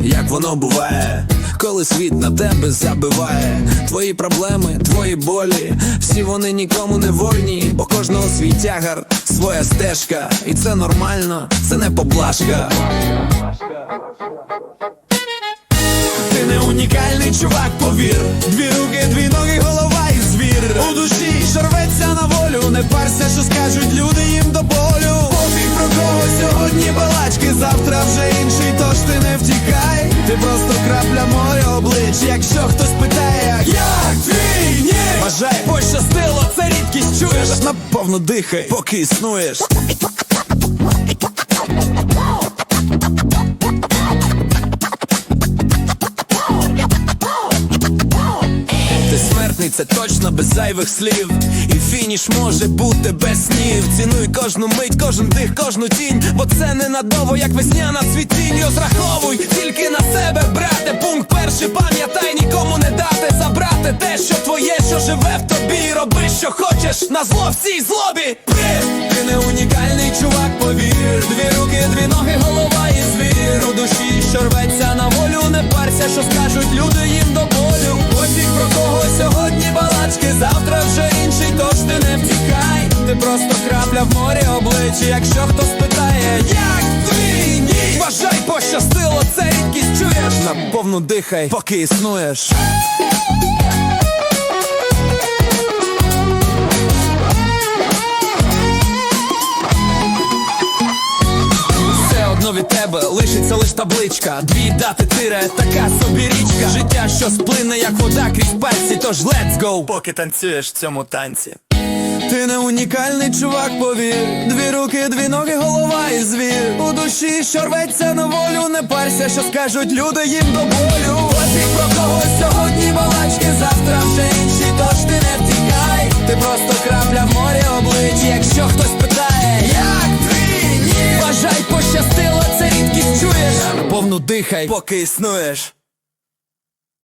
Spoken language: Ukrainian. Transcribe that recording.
як воно буває, коли світ на тебе забиває. Твої проблеми, твої болі, всі вони нікому не вольні, бо кожного свій тягар, своя стежка, і це нормально, це не поблажка. Ти не унікальний чувак, повір. Дві руки, дві ноги, голова і звір. У душі що рветься на волю. Не парся, що скажуть люди ти не втікай. Ти просто крапля моє облич Якщо хтось питає, як твій ні. Бажай, пощастило, це рідкість чуєш? Наповно дихай, поки існуєш це точно без зайвих слів. І фініш може бути без снів. Цінуй кожну мить, кожен дих, кожну тінь. Бо це не надовго, як весняна цвітінь. Розраховуй тільки на себе, брате. Пункт перший, пам'ятай, нікому не дати забрати те, що твоє, що живе в тобі. Роби, що хочеш, на зло всій злобі. При! Ти не унікальний чувак, повір. Дві руки, дві ноги, просто крапля в морі обличчя, якщо хтось питає, як твій ні Бажай пощастило, це рідкість чуєш? Наповну дихай, поки існуєш. Від тебе лишиться лиш табличка. Дві дати тире, така собі річка. Життя, що сплине, як вода крізь пальці, тож let's go. Поки танцюєш в цьому танці. Ти не унікальний чувак, повір. Дві руки, дві ноги, голова і звір. У душі, що рветься на волю, не парся, що скажуть люди їм до болю. Пофіг про кого сьогодні балачки, завтра вже інші, тож ти не втікай. Ти просто крапля в морі обличчя, якщо хтось питає, як твій ні. Бажай пощастило, це рідкість чуєш. Повну дихай, поки існуєш